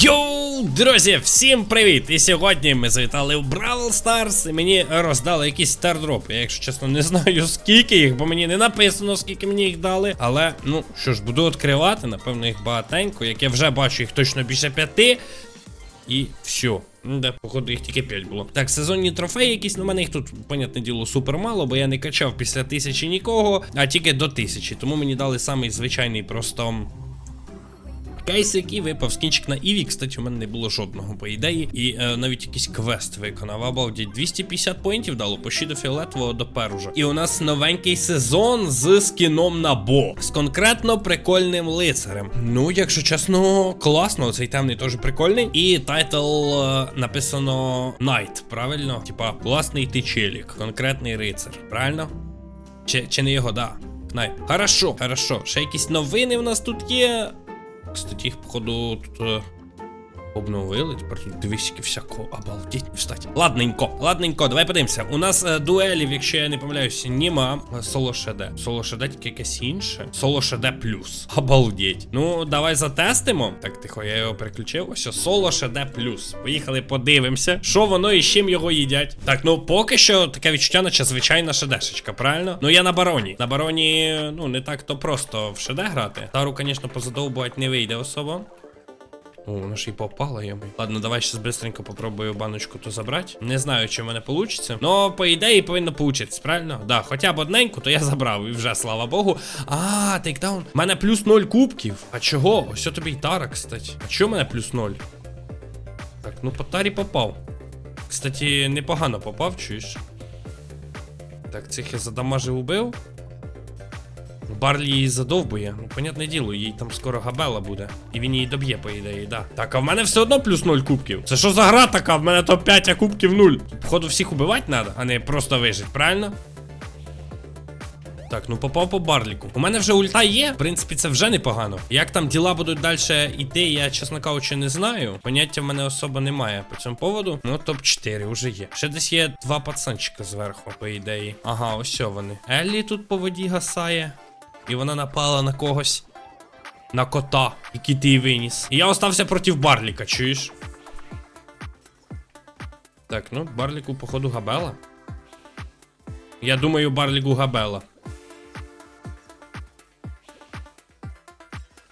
Йоу, друзі, всім привіт! І сьогодні ми завітали в Бравл Старс і мені роздали якийсь стардроп. Я, якщо чесно, не знаю скільки їх, бо мені не написано, скільки мені їх дали. Але, ну що ж, буду відкривати, напевно, їх багатенько. Як я вже бачу, їх точно більше п'яти. І все. Ну, Да, походу, їх тільки 5 було. Так, сезонні трофеї якісь, ну, мене їх тут, понятне діло, супер мало, бо я не качав після тисячі нікого, а тільки до тисячі. Тому мені дали самий звичайний просто. Кейс, який випав скінчик на Іві, кстати, у мене не було жодного, по ідеї. І е, навіть якийсь квест виконав. Обалдіть, 250 поінтів дало, почти до фіолетового до перужа. І у нас новенький сезон з скіном на бо. З конкретно прикольним лицарем. Ну, якщо чесно, класно, цей темний теж прикольний. І тайтл е, написано Night, правильно? Типа, класний ти челік, конкретний рицар, правильно? Чи, чи не його, да. Най. Хорошо, хорошо. Ще якісь новини в нас тут є. Кстати, их, походу, тут е, обновили. Тепер тут дивись, всякого обалдіть. Встать. Ладненько, ладненько, давай подивимося. У нас е, дуелів, якщо я не помиляюся, нема. Соло ШД. Соло ШД тільки якесь інше. Соло ШД плюс. Обалдіть. Ну, давай затестимо. Так, тихо, я його переключив. Ось, соло ШД плюс. Поїхали, подивимося, що воно і з чим його їдять. Так, ну поки що таке відчуття, наче звичайна ШДшечка, правильно? Ну я на бароні. На бароні, ну, не так то просто в ШД грати. Тару, звісно, позадовбувати не вийде особо. О, воно ж і попало, йому. Ладно, давай щас быстренько попробую баночку ту забрати. Не знаю, чи в мене вийде. Но по ідеї повинно получитись, правильно? Да, хоча б одненьку, то я забрав. І вже, слава Богу. А, тейкдаун. У мене плюс 0 кубків. А чого? Ось тобі й тара, кстати. А чого в мене плюс 0? Так, ну по тарі попав. Кстати, непогано попав, чуєш? Так, цих я задамажив убив. Барлі її задовбує. Ну, понятне діло, їй там скоро габела буде. І він її доб'є, по ідеї, да. Так, а в мене все одно плюс 0 кубків. Це що за гра така? В мене топ 5, а кубків 0. Походу, всіх убивати треба, а не просто вижити, правильно? Так, ну попав по барліку. У мене вже ульта є. В принципі, це вже непогано. Як там діла будуть далі йти, я, чесно кажучи, не знаю. Поняття в мене особо немає по цьому поводу. Ну, топ-4 вже є. Ще десь є два пацанчика зверху, по ідеї. Ага, ось вони. Еллі тут по воді гасає. І вона напала на когось. На кота, який ти її виніс. І я остався проти Барліка, чуєш? Так, ну, Барліку, походу, габела. Я думаю, Барліку габела.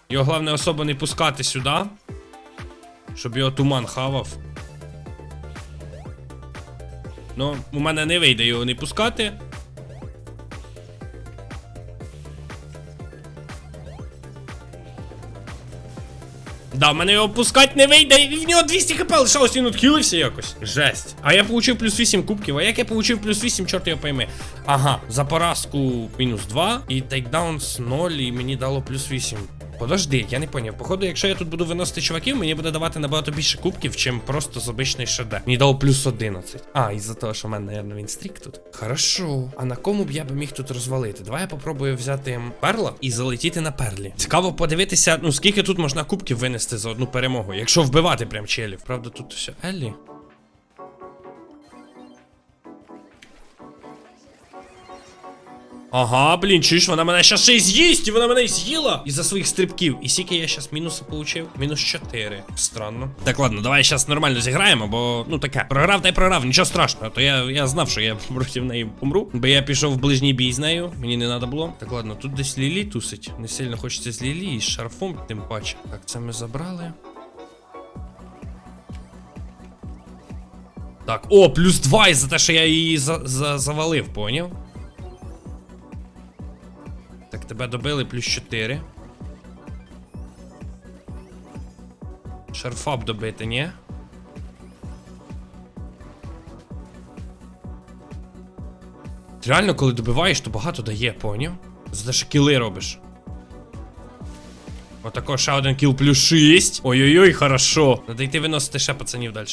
Його головне особо не пускати сюди. Щоб його туман хавав. Ну, у мене не вийде його не пускати. Да, в мене його пускати не вийде, і в нього 200 хп лишалось, він відхилився якось. Жесть. А я получив плюс 8 кубків, а як я получив плюс 8, чорт його пойми. Ага, за поразку мінус 2, і тейкдаунс 0, і мені дало плюс 8. Подожди, я не поняв. Походу, якщо я тут буду виносити чуваків, мені буде давати набагато більше кубків, чим просто з обичний ШД. Мені дало плюс 11. А, із-за того, що в мене, наверное, він стрік тут. Хорошо. А на кому б я би міг тут розвалити? Давай я попробую взяти перла і залетіти на перлі. Цікаво подивитися, ну скільки тут можна кубків винести за одну перемогу, якщо вбивати прям челів. Правда, тут все Еллі. Ага, блін, чуєш, вона мене щас ще з'їсть, і вона мене й з'їла із-за своїх стрибків. І скільки я щас мінуси получив? Мінус 4. Странно. Так, ладно, давай щас нормально зіграємо, бо ну таке. Програв та й програв, нічого страшного. То я, я знав, що я проти неї помру. Бо я пішов в ближній бій з нею, мені не треба було. Так, ладно, тут десь Лілі тусить. Не сильно хочеться з Лілі і з шарфом, тим паче. Так, це ми забрали. Так, о, плюс 2 за те, що я її за, за, завалив, поняв? Тебе добили плюс 4. Шарфап добити, ні? Ти Реально, коли добиваєш, то багато дає, поняв? За те, що кіли робиш. Отако ще один кіл плюс 6. Ой-ой-ой, хорошо. Надо йти виносити ще пацанів далі.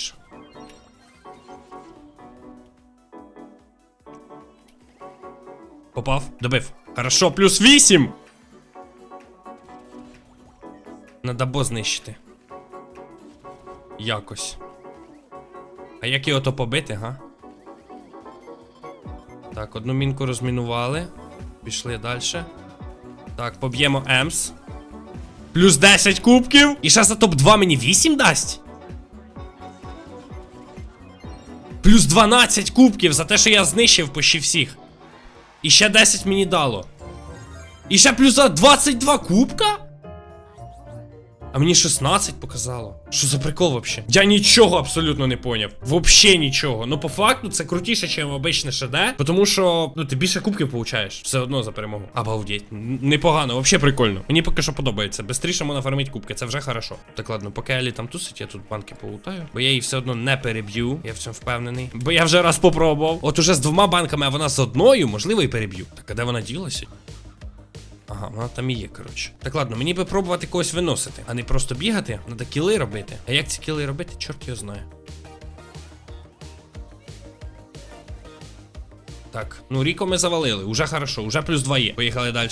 Попав, добив. Хорошо, плюс 8. Надо бо знищити. Якось. А як його то побити, га? Так, одну мінку розмінували. Пішли далі. Так, поб'ємо Емс. Плюс 10 кубків. І ще за топ-2 мені 8 дасть. Плюс 12 кубків за те, що я знищив почти всіх. І ще 10 мені дало. І ще плюс 22 кубка? А мені 16 показало. Що за прикол вообще? Я нічого абсолютно не поняв. Вообще нічого. Ну, по факту, це крутіше, ніж обичне ШД. Тому що, ну, ти більше кубків получаєш. Все одно за перемогу. Обалдеть. Непогано, вообще прикольно. Мені поки що подобається. Бистріше можна фармити кубки, це вже хорошо. Так ладно, поки Елі там тусить, я тут банки полутаю. Бо я її все одно не переб'ю. Я в цьому впевнений. Бо я вже раз попробував. От уже з двома банками, а вона з одною, можливо, і переб'ю. Так, а де вона ділася? Ага, вона там і є, коротше. Так ладно, мені би пробувати когось виносити, а не просто бігати. Надо кіли робити. А як ці кіли робити, чорт його знає. Так, ну Ріко ми завалили, уже хорошо, уже плюс 2 є. Поїхали далі.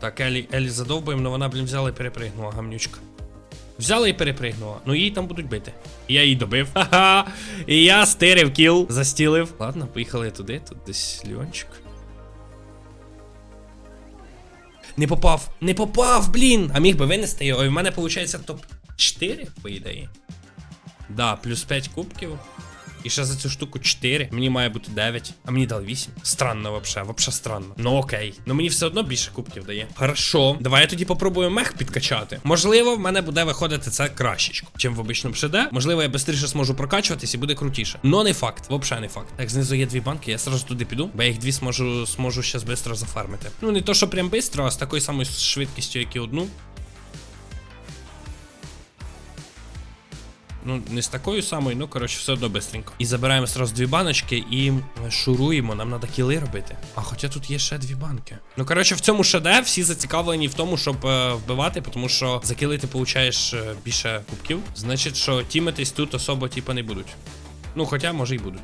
Так, Елі, Елі задовбуємо, але вона, блін, взяла і перепригнула, гамнючка. Взяла і перепригнула. Ну її там будуть бити. Я її добив. Ха-ха. І я стирив кіл, застілив. Ладно, поїхали туди, тут десь льончик. Не попав, не попав, блін! А міг би винести його. І в мене виходить топ-4, по ідеї. Да, плюс 5 кубків. І ще за цю штуку 4. Мені має бути 9. А мені дали 8. Странно вообще, вообще странно. Ну окей. Ну мені все одно більше кубків дає. Хорошо. Давай я тоді попробую мех підкачати. Можливо, в мене буде виходити це кращечко, чим в обичному ШД. Можливо, я швидше зможу прокачуватись і буде крутіше. Но не факт, вообще не факт. Так, знизу є дві банки, я сразу туди піду, бо я їх дві зможу, зможу ще швидко зафармити. Ну не то, що прям швидко, а з такою самою швидкістю, як і одну. Ну, не з такою самою, ну коротше, все одно бистренько. І забираємо сразу дві баночки і шуруємо. Нам треба кіли робити. А хоча тут є ще дві банки. Ну коротше, в цьому шеде всі зацікавлені в тому, щоб е, вбивати, тому що за кіли ти получаєш е, більше кубків. Значить, що тімитись тут особо типа не будуть. Ну, хоча, може, й будуть.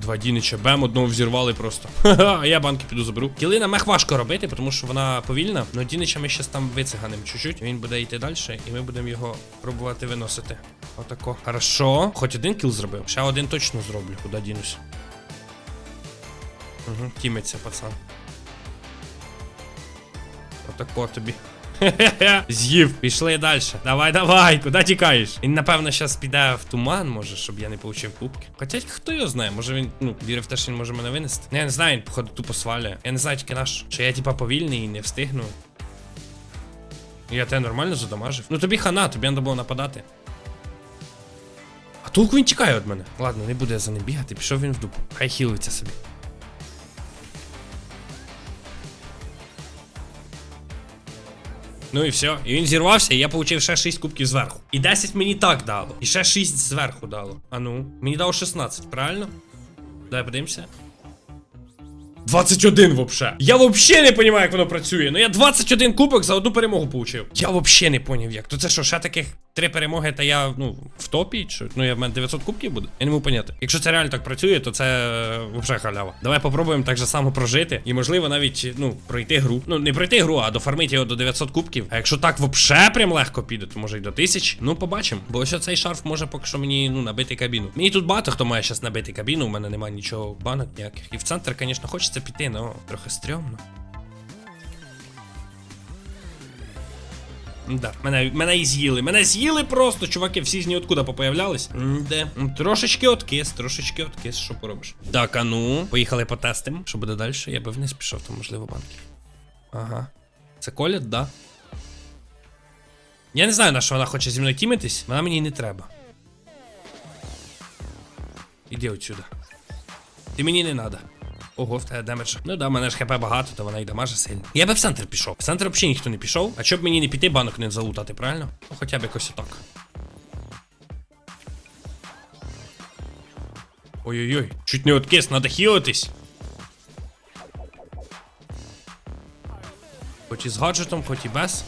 Два дінича, бем, одного взірвали просто. Ха-ха, я банки піду заберу. Кіли на мех важко робити, тому що вона повільна. Но дінича ми щас там вициганимо чуть-чуть. Він буде йти далі, і ми будемо його пробувати виносити. Отако. Хорошо. Хоч один кіл зробив. Ще один точно зроблю. Куди дінусь. Угу, тімиться, пацан. Отако тобі. З'їв. Пішли далі. Давай, давай, куди тікаєш? Він, напевно, зараз піде в туман, може, щоб я не получив кубки. Хоча хто його знає, може він, ну, вірив те, що він може мене винести. Ну, я не знаю, він, походу, тупо свалює. Я не знаю, тільки наш. Чи я, типа, повільний і не встигну. Я тебе нормально задамажив. Ну тобі хана, тобі треба було нападати. А толку він тікає від мене. Ладно, не буду я за ним бігати, пішов він в дупу. Хай хілиться собі. Ну і все. І він зірвався, і я получив ще 6 кубків зверху. І 10 мені так дало. І ще 6 зверху дало. А ну, мені дало 16, правильно? Давай подивимося. 21 вообще. Я вообще не понимаю, як воно працює. Ну я 21 кубок за одну перемогу получив. Я вообще не поняв як. То це що, ще таких три перемоги, та я, ну, в топі? Чи? Ну я в мене 900 кубків буде. Я не можу поняти. Якщо це реально так працює, то це е, вообще халява. Давай попробуємо так же само прожити. І можливо навіть, ну, пройти гру. Ну, не пройти гру, а дофармити його до 900 кубків. А якщо так вообще прям легко піде, то може й до 1000. Ну, побачимо. Бо ось цей шарф може поки що мені, ну, набити кабіну. Мені тут багато хто має зараз набити кабіну, у мене немає нічого банок ніяких. І в центр, звісно, хочеться піти, але трохи стрьомно. Да, мене, мене і з'їли. Мене з'їли просто, чуваки, всі з ніоткуда попоявлялись. Де? Трошечки откис, трошечки откис, що поробиш. Так, а ну, поїхали потестимо. Що буде далі? Я би вниз пішов, там можливо банки. Ага. Це колять, да? Я не знаю, на що вона хоче зі мною тімитись, вона мені не треба. Іди отсюда. Ти мені не надо. Ого, в тебе демедж. Ну да, в мене ж хп багато, то вона й дамаже сильно. Я би в центр пішов. В центр взагалі ніхто не пішов. А щоб мені не піти, банок не залутати, правильно? Ну хоча б якось отак. Ой-ой-ой, чуть не откис, надо хілитись. Хоч з гаджетом, хоч і без.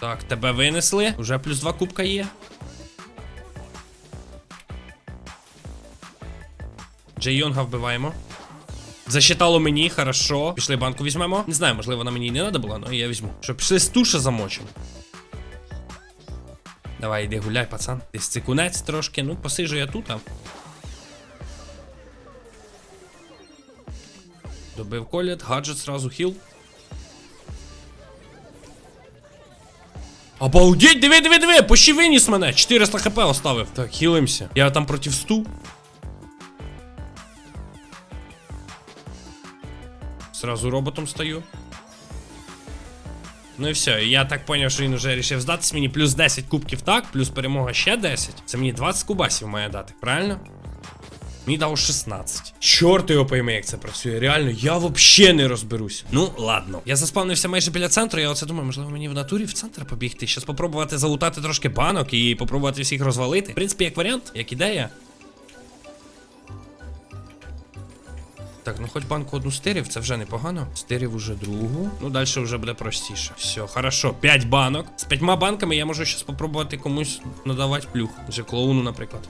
Так, тебе винесли. Уже плюс два кубка є. Джей Йонга вбиваємо. Засчитало мені, хорошо. Пішли банку візьмемо. Не знаю, можливо, вона мені і не треба була, але я візьму. Що, пішли з туша замочимо. Давай, іди гуляй, пацан. Десь цикунець трошки. Ну, посижу я тут. Добив коліт, гаджет, сразу хіл. Обалдеть, диви, диви, диви, почти виніс мене. 400 хп оставив. Так, хілимся. Я там проти 100. Сразу роботом стою. Ну і все, я так поняв, що він вже рішив здатись мені плюс 10 кубків так, плюс перемога ще 10. Це мені 20 кубасів має дати, правильно? Мені дав 16. Чорт його пойме, як це працює. Реально, я взагалі не розберусь. Ну, ладно. Я заспавнився майже біля центру, я оце думаю, можливо, мені в натурі в центр побігти. Щас попробувати залутати трошки банок і попробувати всіх розвалити. В принципі, як варіант, як ідея. Так, ну хоч банку одну стирів, це вже непогано. Стирів уже другу. Ну, далі вже буде простіше. Все, хорошо. 5 банок. З п'ятьма банками я можу зараз спробувати комусь надавати плюх. Вже клоуну, наприклад.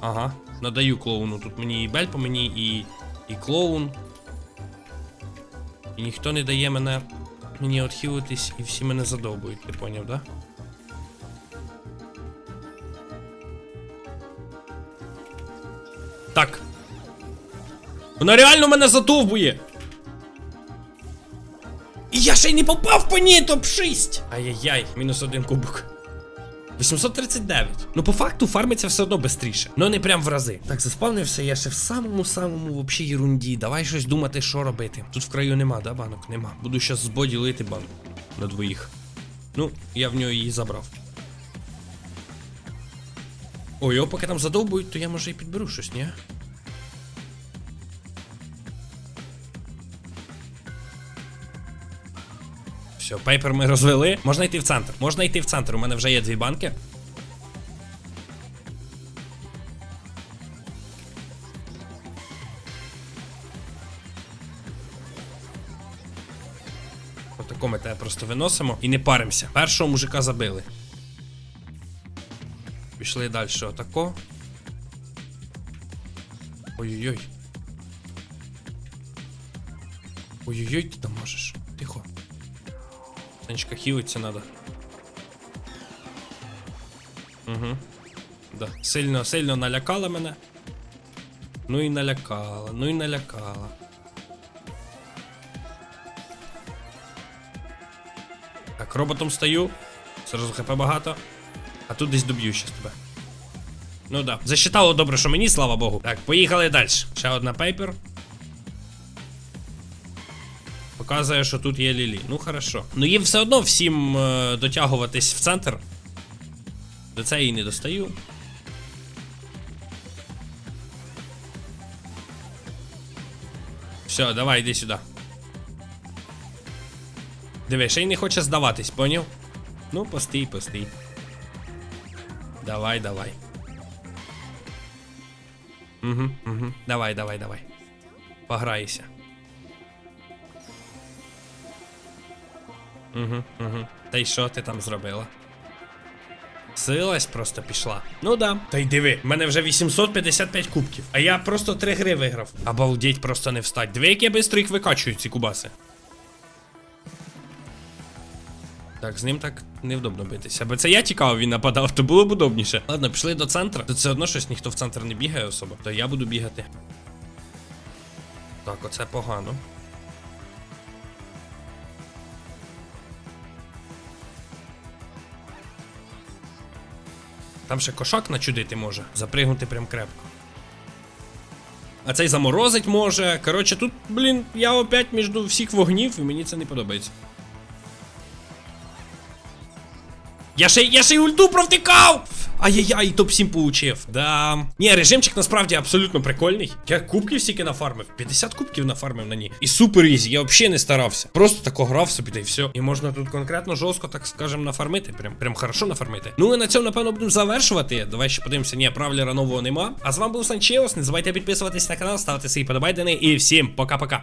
Ага, надаю клоуну. Тут мені і бель по мені, і. і клоун. І ніхто не дає мене. Мені отхилитись, і всі мене задовбують, ти поняв, да? Так. Вона реально мене задовбує. І я ще й не попав по ній топ-6. Ай-яй-яй, мінус один кубок. 839. Ну, по факту фармиться все одно швидше. Ну не прям в рази. Так, заспавнився я ще в самому-самому вообще єрунді. Давай щось думати, що робити. Тут в краю нема, да, банок? Нема. Буду щас з боді лити банк. На двоїх. Ну, я в нього її забрав. Ой, його поки там задовбують, то я може і підберу щось, ні? Все, пейпер ми розвели. Можна йти в центр. Можна йти в центр. У мене вже є дві банки. Отако ми тебе просто виносимо і не паримося. Першого мужика забили. Пішли далі. Отако. Ой-ой-ой. Ой-ой-ой, ти там можеш. Тихо. Танечка хілиться надо. Угу. Да. Сильно, сильно налякала мене. Ну і налякала, ну і налякала. Так, роботом стою. Сразу хп багато. А тут десь доб'ю щас тебе. Ну да. Засчитало добре, що мені, слава Богу. Так, поїхали далі. Ще одна пейпер. Показує, що тут є Лілі. Ну хорошо. Ну їм все одно всім е, дотягуватись в центр. До цієї не достаю. Все, давай, йди сюди. Диви, ще й не хоче здаватись, поняв? Ну, постій, постій. Давай, давай. Угу, угу. Давай, давай, давай. Пограйся. Угу, угу. Та й що ти там зробила? Силась просто пішла. Ну да. Та й диви, в мене вже 855 кубків. А я просто три гри виграв. Обалдеть, просто не встать. Диви, як я бистро їх викачую, ці кубаси. Так, з ним так невдобно битися. Аби це я тікав, він нападав, то було б удобніше. Ладно, пішли до центру. Тут все одно щось ніхто в центр не бігає особо. То я буду бігати. Так, оце погано. Там ще кошак начудити може. Запригнути прям крепко. А цей заморозить може. Коротше, тут, блін, я опять між всіх вогнів, і мені це не подобається. Я ще, я ще й ульту провтикав! Ай-яй-яй, топ-7 получив. Да. Ні, режимчик насправді абсолютно прикольний. Я кубків стільки нафармив. 50 кубків нафармив на ній. І супер ізі, я взагалі не старався. Просто тако грав собі та й все. І можна тут конкретно жорстко, так скажем, нафармити. Прям прям хорошо нафармити. Ну і на цьому, напевно, будемо завершувати. Давай ще подивимося. Ні, правлера нового нема. А з вами був Санчеос. Не забувайте підписуватись на канал, ставити свої подобайдени. І всім пока-пока.